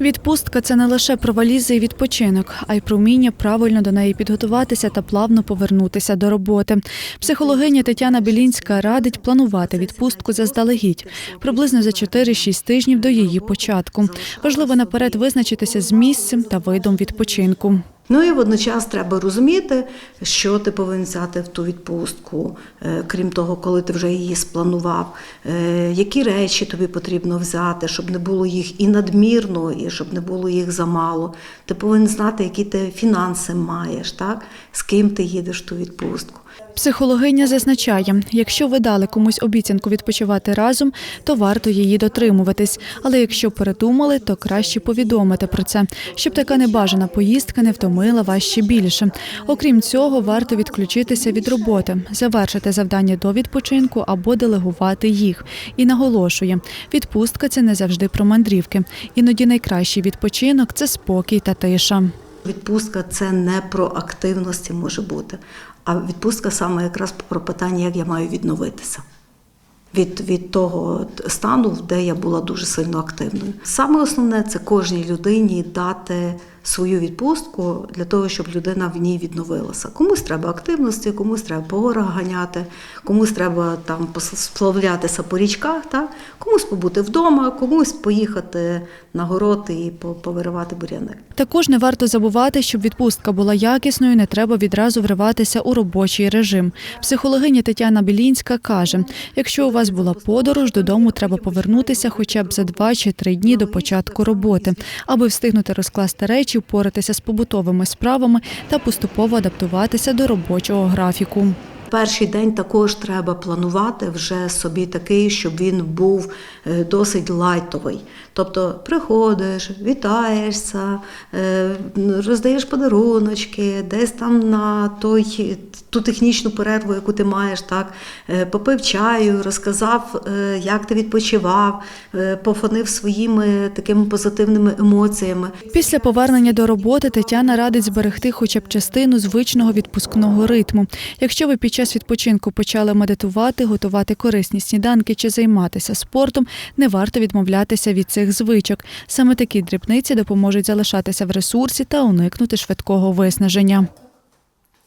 Відпустка це не лише про валізи і відпочинок, а й про вміння правильно до неї підготуватися та плавно повернутися до роботи. Психологиня Тетяна Білінська радить планувати відпустку заздалегідь, приблизно за 4-6 тижнів до її початку. Важливо наперед визначитися з місцем та видом відпочинку. Ну і водночас треба розуміти, що ти повинен взяти в ту відпустку, е, крім того, коли ти вже її спланував, е, які речі тобі потрібно взяти, щоб не було їх і надмірно, і щоб не було їх замало. Ти повинен знати, які ти фінанси маєш, так? з ким ти їдеш в ту відпустку. Психологиня зазначає, якщо ви дали комусь обіцянку відпочивати разом, то варто її дотримуватись. Але якщо передумали, то краще повідомити про це, щоб така небажана поїздка не втомила вас ще більше. Окрім цього, варто відключитися від роботи, завершити завдання до відпочинку або делегувати їх. І наголошує, відпустка це не завжди про мандрівки. Іноді найкращий відпочинок це спокій та тиша. Відпустка це не про активності може бути, а відпустка саме якраз про питання, як я маю відновитися. Від, від того стану, де я була дуже сильно активною. Саме основне це кожній людині дати свою відпустку для того, щоб людина в ній відновилася. Комусь треба активності, комусь треба по горах ганяти, комусь треба там сплавлятися по річках, так? комусь побути вдома, комусь поїхати на город і по- повиривати буряни. Також не варто забувати, щоб відпустка була якісною, не треба відразу вриватися у робочий режим. Психологиня Тетяна Білінська каже: якщо у вас була подорож, додому треба повернутися хоча б за два чи три дні до початку роботи, аби встигнути розкласти речі, впоратися з побутовими справами та поступово адаптуватися до робочого графіку. Перший день також треба планувати вже собі такий, щоб він був е, досить лайтовий. Тобто приходиш, вітаєшся, е, роздаєш подаруночки, десь там на той, ту технічну перерву, яку ти маєш, так, е, попив чаю, розказав, як ти відпочивав, пофонив своїми такими позитивними емоціями. Після повернення до роботи Тетяна радить зберегти хоча б частину звичного відпускного ритму. Якщо ви під час відпочинку почали медитувати, готувати корисні сніданки чи займатися спортом, не варто відмовлятися від цих звичок. Саме такі дрібниці допоможуть залишатися в ресурсі та уникнути швидкого виснаження.